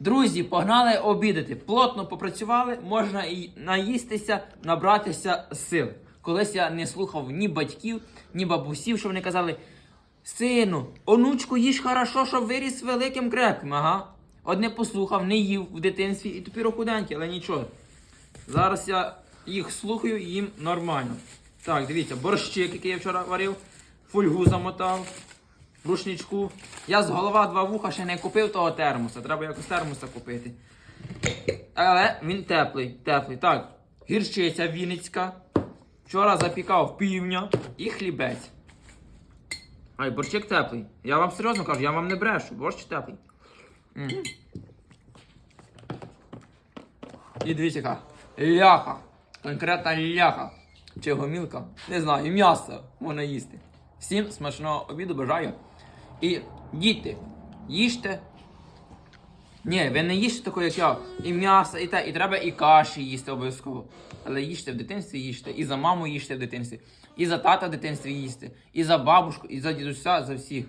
Друзі, погнали обідати. Плотно попрацювали, можна і наїстися, набратися сил. Колись я не слухав ні батьків, ні бабусів, що вони казали: Сину, онучку, їж хорошо, щоб виріс великим крепким. Ага. Одне послухав, не їв в дитинстві і тепер худенький, але нічого. Зараз я їх слухаю, їм нормально. Так, дивіться, борщик, який я вчора варив, фольгу замотав, рушничку. Я з голова два вуха ще не купив того термоса. Треба якось термоса купити. Але він теплий, теплий. Так, гірчиця вінницька. Вчора запікав півня і хлібець. Ай, борщик теплий. Я вам серйозно кажу, я вам не брешу, борщ теплий. М. І дивіться яка. Ляха. Конкретна ляха. Чи гомілка. Не знаю, м'ясо можна їсти. Всім смачного обіду бажаю. І діти, їжте. Ні, ви не їжте такого, як я. І м'ясо, і те, і треба і каші їсти обов'язково. Але їжте в дитинстві їжте. І за маму їжте в дитинстві, і за тата в дитинстві їсти, і за бабушку, і за дідуся, за всіх.